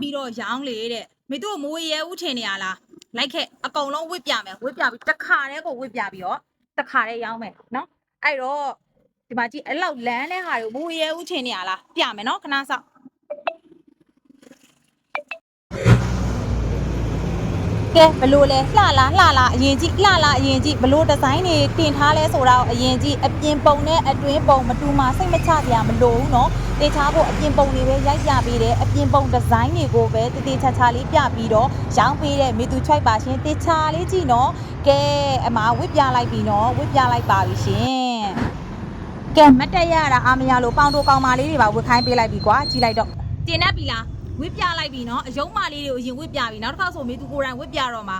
ပြီးတော့ရောင်းလေတဲ့မေသူ့ကိုမိုးရဲဦးထင်နေရလားလိုက်ခဲ့အကုန်လုံးဝစ်ပြမယ်ဝစ်ပြပြီးတစ်ခါတည်းကိုဝစ်ပြပြီးတော့တစ်ခါတည်းရောင်းမယ်နော်အဲ့တော့ဒီမှာကြည့်အဲ့လောက်လန်းတဲ့ဟာတွေကိုမိုးရဲဦးထင်နေရလားပြမယ်နော်ခဏစောင့် ကဲဘလို့လဲလှလားလှလားအရင်ကြည့်လှလားအရင်ကြည့်ဘလို့ဒီဇိုင်းတွေတင်ထားလဲဆိုတာကိုအရင်ကြည့်အပြင်ပုံနဲ့အတွင်းပုံမတူမှစိတ်မချစရာမလိုဘူးเนาะတေချာဖို့အပြင်ပုံတွေပဲရိုက်ပြပေးတယ်အပြင်ပုံဒီဇိုင်းတွေကိုပဲတေတေချာချာလေးပြပြီးတော့ရောင်းပေးတဲ့မေသူချိုက်ပါရှင်တေချာလေးကြည့်เนาะကဲအမဝစ်ပြလိုက်ပြီเนาะဝစ်ပြလိုက်ပါပြီရှင်ကဲမတ်တက်ရတာအာမရလို့ပေါင်တိုကောင်မလေးတွေပါဝစ်ခိုင်းပေးလိုက်ပြီကွာကြည့်လိုက်တော့တင်တတ်ပြီလား ဝစ်ပြလိုက်ပြီနော်အယုံမလေးတွေကိုအရင်ဝစ်ပြပြီနောက်တစ်ခါဆိုမေသူကိုယ်တိုင်ဝစ်ပြတော့မှာ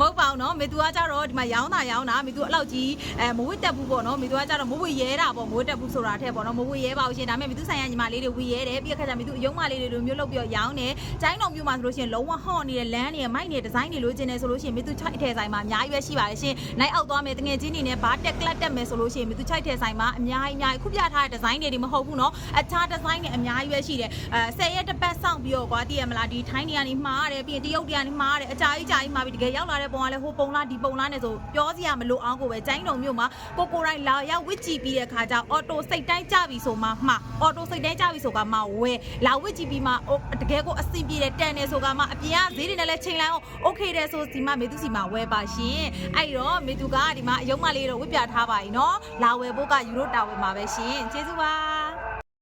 မဟုတ်ပါဘူးเนาะမေသူကကြတော့ဒီမှာရောင်းတာရောင်းတာမေသူအဲ့လောက်ကြီးအဲမဝစ်တက်ဘူးပေါ့เนาะမေသူကကြတော့မဝစ်ရဲတာပေါ့မဝစ်တက်ဘူးဆိုတာထက်ပေါ့เนาะမဝစ်ရဲပါဘူးရှင်ဒါပေမဲ့မေသူဆိုင်ရညီမလေးတွေဝစ်ရဲတယ်ပြီးတော့ခါကျမေသူအယုံမလေးတွေလိုမျိုးလုပ်ပြီးတော့ရောင်းတယ်ကျိုင်းတော်မျိုးမှာဆိုလို့ရှိရင်လုံးဝဟော့နေတဲ့လမ်းတွေမိုက်နေတဲ့ဒီဇိုင်းတွေလိုချင်တယ်ဆိုလို့ရှိရင်မေသူချိုက်ထဲဆိုင်မှာအများကြီးပဲရှိပါတယ်ရှင်နိုင်အောက်သွားမယ်တငယ်ချင်းတွေနဲ့ဘာတက်ကလတ်တက်မယ်ဆိုလို့ရှိရင်မေသူချိုက်ထဲဆိုင်မှာအများကြီးအများကြီးခုပြထားတဲ့ဒီဇိုင်းတွေဒီမဟုတ်ဘူးเนาะအခြားဒီဇိုင်းတွေအများကြီးပဲရှိတယ်အဲဆယ်ရက်တစ်ပတ်စောင့်ပြီးတော့ကွာတည်ရမလားဒီထိုင်းတွေကနေမှားရတယ်ပြီးရင်တရုတ်တွေကနေမှားရတယ်အကြာကြီးကြာ ကြီးမှာပြီးတကယ်ရောက်လာတဲ့ပုံကလည်းဟိုပုံလားဒီပုံလားနဲ့ဆိုပြောစရာမလိုအောင်ကိုပဲကျိုင်းတုံမျိုးမှာကိုကိုတိုင်းလာရောက်ဝစ်ကြည့်ပြီးတဲ့ခါကျအော်တိုစိတ်တိုင်းကြပြီဆိုမှမှအော်တိုစိတ်တိုင်းကြပြီဆိုကမှဝဲလာဝစ်ကြည့်ပြီးမှတကယ်ကိုအဆင်ပြေတယ်တန်တယ်ဆိုကမှအပြင်ကဈေးတွေနဲ့လည်းချိန်လိုက်အောင်โอเคတယ်ဆိုဒီမှာမေသူစီမှာဝဲပါရှင်အဲ့တော့မေသူကဒီမှာအယုံမလေးတော့ဝစ်ပြထားပါ ਈ နော်လာဝယ်ဖို့ကယူရိုတာဝယ်မှာပဲရှင်ကျေးဇူးပါ